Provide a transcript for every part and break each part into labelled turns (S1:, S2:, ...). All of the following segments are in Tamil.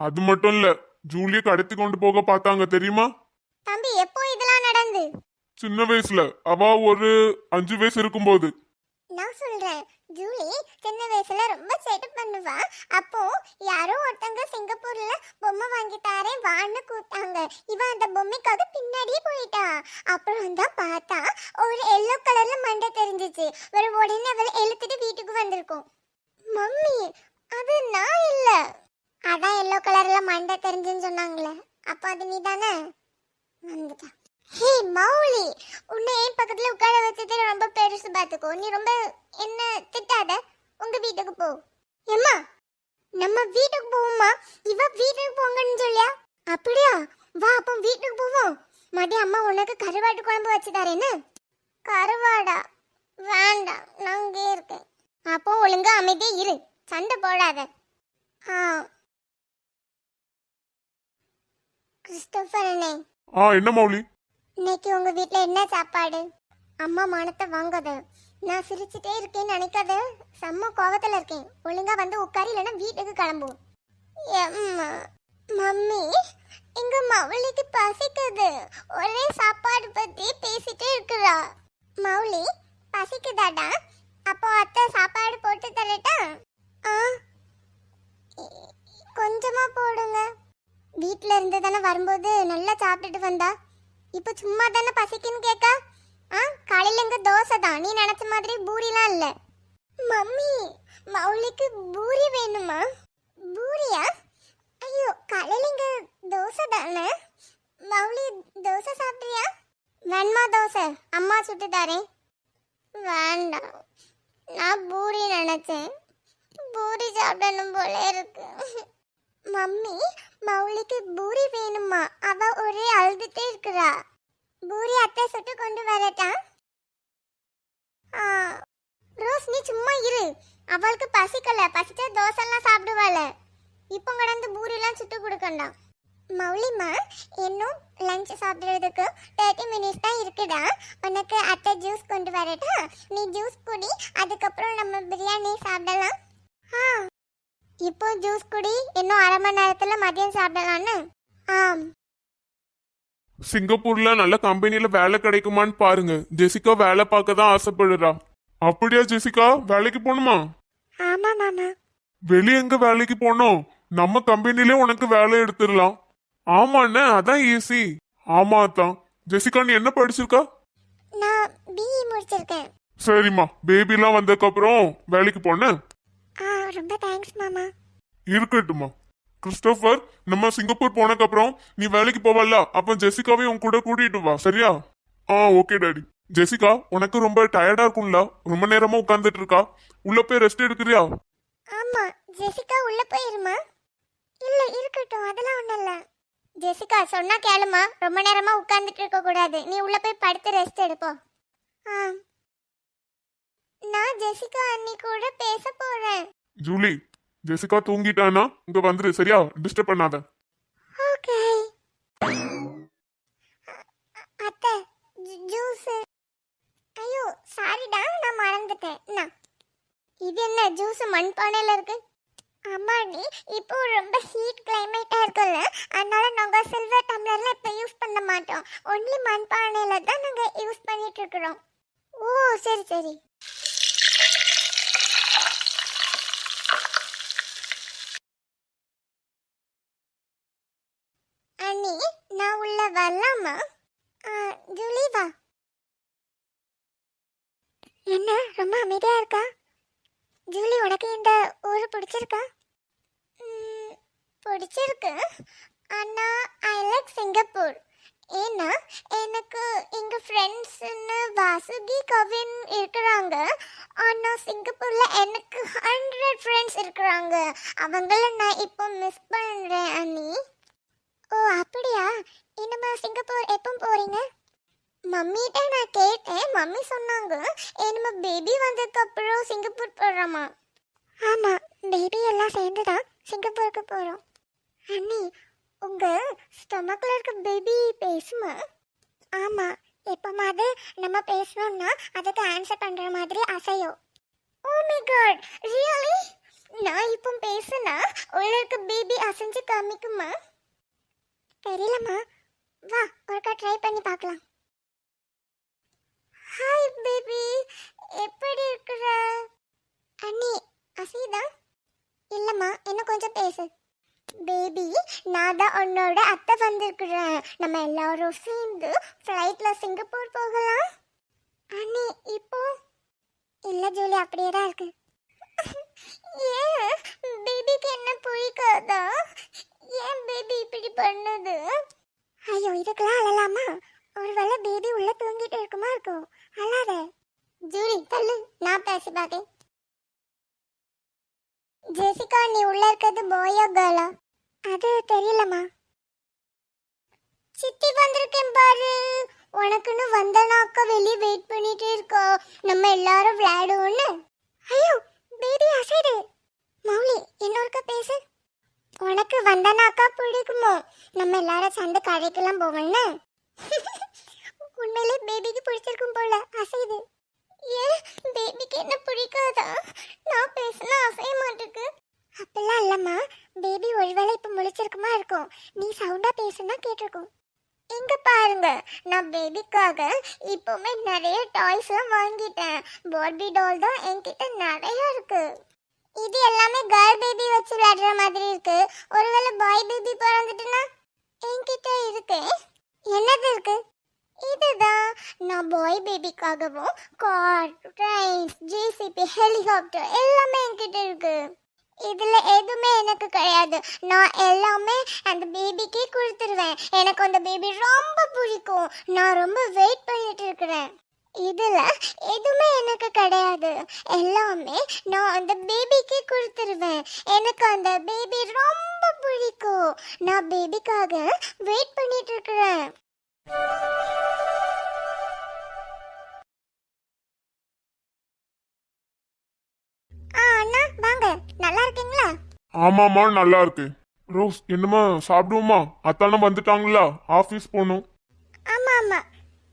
S1: அது மட்டும் இல்ல ஜூலிய கடத்தி கொண்டு போக பார்த்தாங்க தெரியுமா?
S2: தம்பி எப்போ இதெல்லாம் நடந்து?
S1: சின்ன வயசுல அவ ஒரு அஞ்சு வயசு இருக்கும்போது.
S2: நான் சொல்றேன் ஜூலி சின்ன வயசுல ரொம்ப சேட்டை பண்ணுவா. அப்போ யாரோ ஒருத்தங்க சிங்கப்பூர்ல பொம்மை வாங்கி தாரேன் வான்னு கூப்பிட்டாங்க. இவ அந்த பொம்மைக்காக பின்னாடியே போயிட்டா. அப்புறம் தான் பார்த்தா ஒரு எல்லோ கலர்ல மண்டை தெரிஞ்சிச்சு. ஒரு உடனே அவளை இழுத்துட்டு வீட்டுக்கு வந்திருக்கோம். மம்மி அது நான் இல்ல. அதான் எல்லோ கலர்ல மண்டை தெரிஞ்சுன்னு சொன்னாங்களே. அப்போ அது நீ தானே வந்துட்டா. ஹே மௌலி உன்னை என் பக்கத்துல உட்கார வச்சது ரொம்ப பெருசு பார்த்துக்கோ. நீ ரொம்ப என்ன திட்டாத? உங்க வீட்டுக்கு போ. எம்மா நம்ம வீட்டுக்கு போவோமா இவ வீட்டுக்கு போங்கன்னு சொல்லியா? அப்படியா? வா அப்போ வீட்டுக்கு போவோம். மதியம் அம்மா உனக்கு கருவாட்டு குழம்பு வச்சு தரேன்னு கருவாடா? வேண்டாம் நான் இங்கே இருக்கேன். அப்போ ஒழுங்கா அமைதியே இரு. சண்டை போடாத. ஆ கிறிஸ்டோபர் அண்ணே.
S1: ஆ என்ன மௌலி?
S2: இன்னைக்கு உங்க வீட்ல என்ன சாப்பாடு? அம்மா மானத்தை வாங்காத. நான் சிரிச்சுட்டே இருக்கேன்னு நினைக்காத. செம்ம கோவத்துல இருக்கேன். ஒழுங்கா வந்து உட்காரு இல்லைன்னா வீட்டுக்கு கிளம்பு எம்மா மம்மி எங்க மவுளிக்கு பசிக்குது. ஒரே சாப்பாடு பத்தி பேசிட்டே இருக்கிறா. மௌலி பசிக்குதாடா? அப்போ அத்தை சாப்பாடு போட்டு தரட்டா? ஆ கொஞ்சமா போடுங்க. வீட்டில் இருந்து தானே வரும்போது நல்லா சாப்பிட்டுட்டு வந்தா? இப்போ சும்மா தானே பசிக்குன்னு கேட்க ஆ காலையில் இங்கே தோசை தான். நீ நினச்ச மாதிரி பூரிலாம் இல்லை. மம்மி மௌலிக்கு பூரி வேணுமா? பூரியா? ஐயோ காலையில் இங்கே தோசை தானே? மௌலி தோசை சாப்பிட்றியா? வேணுமா தோசை. அம்மா சுட்டு தரேன். வேண்டாம். நான் பூரி நினச்சேன். பூரி சாப்பிடணும் போல இருக்கு. மம்மி மௌலிக்கு பூரி வேணுமா அவ ஒரே அழுதுட்டே இருக்கிறா. பூரி அத்தை சுட்டு கொண்டு வரட்டா? ஆ, ரோஸ் நீ சும்மா இரு. அவளுக்கு பசிக்கல. பசிச்சா தோசைலாம் சாப்பிடுவாள. இப்போ கடந்து பூரிலாம் சுட்டு கொடுக்கண்டாம் மௌலிமா இன்னும் லஞ்ச் சாப்பிடுறதுக்கு தேர்ட்டி மினிட்ஸ் தான் இருக்குடா. உனக்கு அத்தை ஜூஸ் கொண்டு வரட்டா? நீ ஜூஸ் குடி. அதுக்கப்புறம் நம்ம பிரியாணி சாப்பிடலாம். ஆ. இப்போ ஜூஸ் குடி. இன்னும் அரை மணி நேரத்துல மதியம் சாப்பிடலான்னு. ஆம்.
S1: சிங்கப்பூர்ல நல்ல கம்பெனில வேலை கிடைக்குமான்னு பாருங்க. ஜெசிகா வேலை பார்க்க தான் ஆசைப்படுறா. அப்படியா ஜெசிகா வேலைக்கு போகணுமா?
S2: ஆமா மாமா.
S1: வெளிய எங்க வேலைக்கு போனோம் நம்ம கம்பெனிலே உனக்கு வேலை எடுத்துடலாம். ஆமாண்ணே அதான் ஈஸி ஆமா தான் ஜெசிகா நீ என்ன படிச்சிருக்கா?
S2: நான் பிஇ முடிச்சிருக்கேன்.
S1: சரிம்மா பேபிலாம் வந்ததுக்கு அப்புறம் வேலைக்கு போன
S2: ஆ ரொம்ப தேங்க்ஸ் மாமா.
S1: இருக்கட்டுமா கிறிஸ்டோபர் நம்ம சிங்கப்பூர் போனதுக்கு அப்புறம் நீ வேலைக்கு போவல்ல அப்ப ஜெசிகாவையும் உன் கூட கூட்டிட்டு வா சரியா? ஆ ஓகே டாடி ஜெசிகா உனக்கு ரொம்ப டயர்டா இருக்கும்ல? ரொம்ப நேரமா உட்கார்ந்துட்டு இருக்கா? உள்ள போய் ரெஸ்ட் எடுக்கிறியா?
S2: ஆமா ஜெசிகா உள்ள போயிருமா? இல்ல இருக்கட்டும் அதெல்லாம் ஒண்ணும் இல்ல. ஜெசிகா சொன்னா கேளுமா ரொம்ப நேரமா உட்கார்ந்துட்டு இருக்க கூடாது. நீ உள்ள போய் படுத்து ரெஸ்ட் எடுப்போம் ஆ. நான் ஜெசிகா அண்ணி கூட பேச போறேன்.
S1: ஜூலி ஜெசிகா தூங்கிட்டானா இங்க வந்துரு சரியா? டிஸ்டர்ப் பண்ணாத.
S2: ஓகே. அத்தை ஜூஸ். ஐயோ சாரிடா நான் மறந்துட்டேன். நான் இது என்ன ஜூஸ் மண்பானையில இருக்கு? அம்மாடி இப்போ ரொம்ப ஹீட் கிளைமேட்டா இருக்குல்ல? அதனால நாங்க சில்வர் டம்ளர்ல இப்ப யூஸ் பண்ண மாட்டோம். ஒன்லி மண்பானையில தான் நாங்க யூஸ் பண்ணிட்டு இருக்கிறோம். ஓ சரி சரி. அண்ணி நான் உள்ள வரலாமா? ஜூலி வா. என்ன ரொம்ப அமைதியா இருக்கா? ஜூலி உனக்கு இந்த ஊர் பிடிச்சிருக்கா? பிடிச்சிருக்கு. ஆனா ஐ லைக் சிங்கப்பூர் ஏன்னா எனக்கு எங்கள் ஃப்ரெண்ட்ஸ்னு வாசுகி கவின் இருக்கிறாங்க. ஆனால் சிங்கப்பூரில் எனக்கு ஹண்ட்ரட் ஃப்ரெண்ட்ஸ் இருக்கிறாங்க. அவங்கள நான் இப்போ மிஸ் பண்ணுறேன் அண்ணி. ஓ அப்படியா? இனிமே சிங்கப்பூர் எப்போ போறீங்க? மம்மிட்ட நான் கேட்டேன். மம்மி சொன்னாங்க இனிமே பேபி வந்ததுக்கு அப்புறம் சிங்கப்பூர் போறோமா ஆமா பேபி எல்லாம் சேர்ந்து தான் சிங்கப்பூருக்கு போறோம். அண்ணி உங்க ஸ்டொமக்ல இருக்க பேபி பேசுமா? ஆமா எப்பமாவது நம்ம பேசணும்னா அதுக்கு ஆன்சர் பண்ற மாதிரி அசையும். ஓ மை காட் ரியலி நான் இப்போ பேசுனா உள்ள இருக்க பேபி அசைஞ்சு காமிக்குமா? தெரியலம்மா. வா ஒருக்கா ட்ரை பண்ணி பார்க்கலாம். ஹாய் பேபி எப்படி இருக்கிற? அண்ணி அசைதா? இல்லைம்மா இன்னும் கொஞ்சம் பேசு. பேபி நான் தான் உன்னோட அத்தை வந்திருக்கிறேன். நம்ம எல்லாரும் சேர்ந்து ஃப்ளைட்டில் சிங்கப்பூர் போகலாம். அண்ணி இப்போ? இல்லை ஜூலி அப்படியே தான் இருக்கு. ஏன்? பேபிக்கு என்ன பிடிக்காதா? ஏன் பேபி இப்படி பண்ணுது? ஐயோ இதுக்கெல்லாம் அழலாமா? ஒருவேளை பேபி உள்ள தூங்கிட்டு இருக்குமா இருக்கும். அழாத. ஜூலி தள்ளு. நான் பேசி பாக்கேன் ஜெசிகா நீ உள்ள இருக்கிறது பாயா கேர்ளா? அது தெரியலம்மா. சித்தி வந்திருக்கேன் பாரு. உனக்குன்னு வந்தனாக்கா வெளியே வெயிட் பண்ணிட்டு இருக்கா. நம்ம எல்லாரும் விளையாடுவோம்னு. ஐயோ பேபி அசைடு மௌலி இன்னொருக்கா பேசு. உனக்கு வந்தனாக்கா பிடிக்குமோ நம்ம எல்லாரும் சேர்ந்து கடைக்கெல்லாம் போவோம்னு. உண்மையிலே பேபிக்கு பிடிச்சிருக்கும் போல அசைது ஏன் பேபிக்கு என்ன பிடிக்காதா நான் பேசினா அசைய மாட்டேக்கு அப்பெல்லாம் இல்லம்மா. பேபி ஒருவேளை இப்போ முழிச்சிருக்குமா இருக்கும். நீ சவுண்டா பேசுனா கேட்டிருக்கும். இங்க பாருங்க. நான் பேபிக்காக இப்போவுமே நிறைய டாய்ஸ்லாம் வாங்கிட்டேன். பார்பி டால் தான் என்கிட்ட நிறைய இருக்கு. இது எல்லாமே கேர்ள் பேபி வச்சு விளையாடுற மாதிரி இருக்கு. ஒருவேளை பாய் பேபி பிறந்துட்டுனா என்கிட்ட இருக்கு. என்னது இருக்கு? இதுதான். நான் பாய் பேபிக்காகவும் கார் ட்ரெயின் ஜிசிபி ஹெலிகாப்டர் எல்லாமே என்கிட்ட இருக்கு. இதில் எதுவுமே எனக்கு கிடையாது. நான் எல்லாமே அந்த பேபிக்கே கொடுத்துருவேன். எனக்கு அந்த பேபி ரொம்ப பிடிக்கும். நான் ரொம்ப வெயிட் பண்ணிட்டு இருக்கிறேன். இதுல எதுவுமே எனக்கு கிடையாது. எல்லாமே நான் அந்த பேபிக்கே கொடுத்துருவேன். எனக்கு அந்த பேபி ரொம்ப பிடிக்கும். நான் பேபிக்காக வெயிட் பண்ணிட்டு இருக்கிறேன். ஆ அண்ணா வாங்க. நல்லா இருக்கீங்களா?
S1: ஆமாம்மா நல்லா இருக்கு ரோஸ் என்னம்மா சாப்பிடுவோமா? அத்தானம் வந்துட்டாங்களா? ஆஃபீஸ் போகணும்.
S2: ஆமா ஆமா.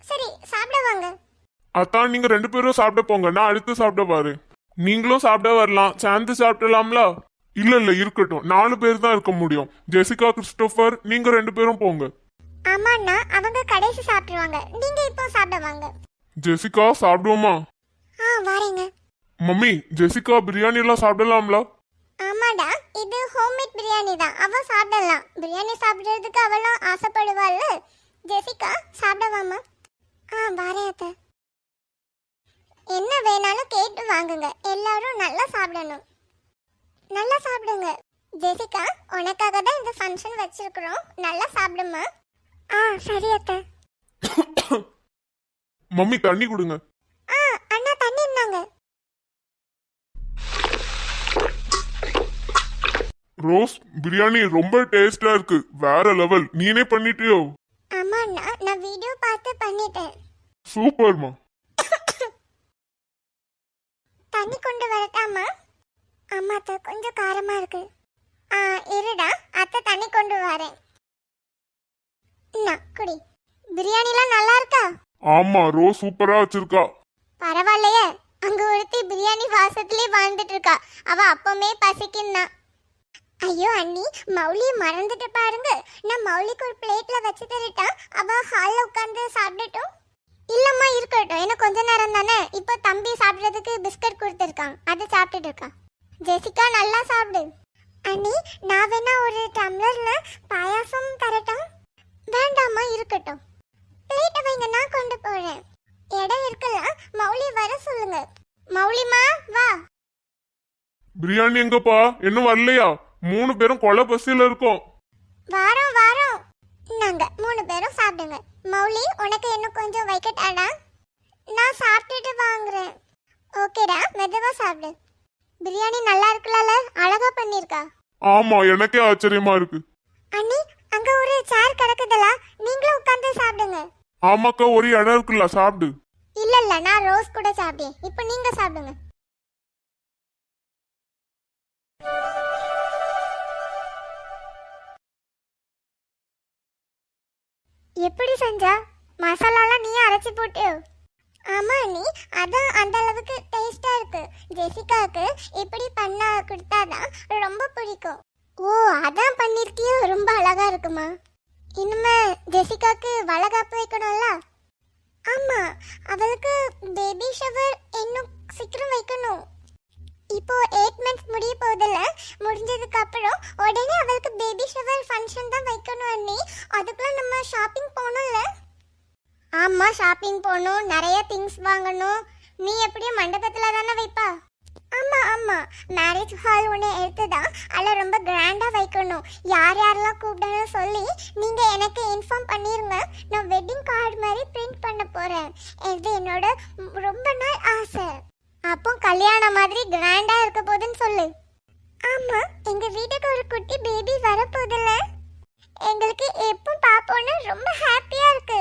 S2: சரி சாப்பிட வாங்க.
S1: அத்தான் நீங்க ரெண்டு பேரும் சாப்பிட போங்க. நான் அடுத்து சாப்பிட பாரு. நீங்களும் சாப்பிட வரலாம். சேர்ந்து சாப்பிடலாம்ல? இல்ல இல்ல இருக்கட்டும். நாலு பேர் தான் இருக்க முடியும். ஜெசிகா கிறிஸ்டோபர் நீங்க ரெண்டு பேரும் போங்க.
S2: ஆமா அண்ணா அவங்க கடைசி சாப்பிடுவாங்க நீங்க இப்போ சாப்பிட வாங்க.
S1: ஜெசிகா சாப்பிடுவோமா?
S2: ஆ வரேங்க.
S1: மம்மி ஜெசிகா பிரியாணி எல்லாம் சாப்பிடலாம்ல?
S2: ஆமாடா இது ஹோம்மேட் பிரியாணி தான். அவ சாப்பிடலாம். பிரியாணி சாப்பிடுறதுக்கு அவளும் ஆசைப்படுவாள்ல. ஜெசிகா சாப்பிடவாமா ஆ வரேன் அத்தை. என்ன வேணாலும் கேட்டு வாங்குங்க. எல்லாரும் நல்லா சாப்பிடணும். நல்லா சாப்பிடுங்க. ஜெசிகா உனக்காக தான் இந்த ஃபங்க்ஷன் வச்சிருக்கிறோம். நல்லா சாப்பிடுமா? ஆ சரி அத்தை.
S1: மம்மி தண்ணி கொடுங்க.
S2: ஆ அண்ணா தண்ணி இருந்தாங்க
S1: ரோஸ் பிரியாணி ரொம்ப டேஸ்டா இருக்கு. வேற லெவல். நீனே பண்ணிட்டியோ?
S2: ஆமா அண்ணா நான் வீடியோ பார்த்து பண்ணிட்டேன்.
S1: சூப்பர்மா.
S2: தண்ணி கொண்டு வரட்டாமா அம்மா அத்தை கொஞ்சம் காரமா இருக்கு. ஆ இருடா. அத்தை தண்ணி கொண்டு வரேன். இந்தா, குடி. பிரியாணிலாம் நல்லா இருக்கா?
S1: ஆமா ரோஸ் சூப்பரா வச்சிருக்கா.
S2: பரவாயில்லையே. அங்க ஒருத்தி பிரியாணி வாசத்திலே வாழ்ந்துட்டு இருக்கா அவ அப்பமே பசிக்குன்னா. ஐயோ அண்ணி மௌலிய மறந்துட்டு பாருங்க. நான் மௌலிக்கு ஒரு பிளேட்ல வச்சு தரட்டா? அவ ஹால்ல உட்கார்ந்து சாப்பிடட்டும். இல்லம்மா இருக்கட்டும். இன்னும் கொஞ்ச நேரம் தானே? இப்போ தம்பி சாப்பிடுறதுக்கு பிஸ்கட் கொடுத்துருக்கான். அதை சாப்பிட்டுட்டு இருக்கான். ஜெசிகா நல்லா சாப்பிடு. அண்ணி நான் வேணா ஒரு டம்ளர்ல பாயாசம் தரட்டா வேண்டாம்மா இருக்கட்டும். பிளேட்டை வைங்க நான் கொண்டு போறேன். இடம் இருக்குல்ல மௌலி வர சொல்லுங்க. மௌலிமா வா.
S1: பிரியாணி எங்கப்பா? இன்னும் வரலையா? மூணு பேரும் கொலை பசியில இருக்கோம்.
S2: வாரோம் சாப்பிடுங்க மௌலி உனக்கு இன்னும் கொஞ்சம் வைக்கட்டாடா நான் சாப்பிட்டுட்டு வாங்குறேன். ஓகேடா மெதுவா சாப்பிடு. பிரியாணி நல்லா இருக்குல்ல? அழகா பண்ணிருக்கா
S1: ஆமா எனக்கே ஆச்சரியமா இருக்கு.
S2: அண்ணி அங்க ஒரு சேர் கிடக்குதுல. நீங்களும் உட்கார்ந்து சாப்பிடுங்க.
S1: ஆமாக்கா ஒரு இடம் இருக்குல்ல சாப்பிடு.
S2: இல்ல இல்ல நான் ரோஸ் கூட சாப்பிட்டேன் இப்போ நீங்க சாப்பிடுங்க. எப்படி செஞ்சா? மசாலாலாம் நீ அரைச்சி போட்டியோ ஆமா நீ அதான் அந்த அளவுக்கு டேஸ்டா இருக்கு. ஜெசிகாவுக்கு இப்படி பண்ணா கொடுத்தாதான் ரொம்ப பிடிக்கும். ஓ அதான் பண்ணிருக்கியோ? ரொம்ப அழகா இருக்குமா. இனிமே ஜெசிகாக்கு வளகாப்பு வைக்கணும்ல? ஆமா. அவளுக்கு பேபி ஷவர் இன்னும் சீக்கிரம் முடிஞ்சதுக்கு அப்புறம் உடனே அவளுக்கு பேபி ஷவர் ஃபங்க்ஷன் தான் வைக்கணும் அண்ணி. அதுக்குள்ள நம்ம ஷாப்பிங் போகணும்ல? ஆமா ஷாப்பிங் போகணும். நிறைய திங்ஸ் வாங்கணும். நீ எப்படியும் மண்டபத்துல தானே வைப்பா? ஆமா ஆமா. மேரேஜ் ஹால் ஒன்று எடுத்துதான் அதில் ரொம்ப கிராண்டா வைக்கணும். யார் யாரெல்லாம் கூப்பிடணும் சொல்லி நீங்க எனக்கு இன்ஃபார்ம் பண்ணிருங்க. நான் வெட்டிங் கார்டு மாதிரி பிரிண்ட் பண்ண போறேன். இது என்னோட ரொம்ப நாள் ஆசை. அப்போ கல்யாணம் மாதிரி கிராண்டா இருக்க போகுதுன்னு சொல்லு. ஆமா எங்க வீட்டுக்கு ஒரு குட்டி பேபி வரப்போகுதுல்ல. எங்களுக்கு எப்போ பார்ப்போன்னு ரொம்ப ஹாப்பியா இருக்கு.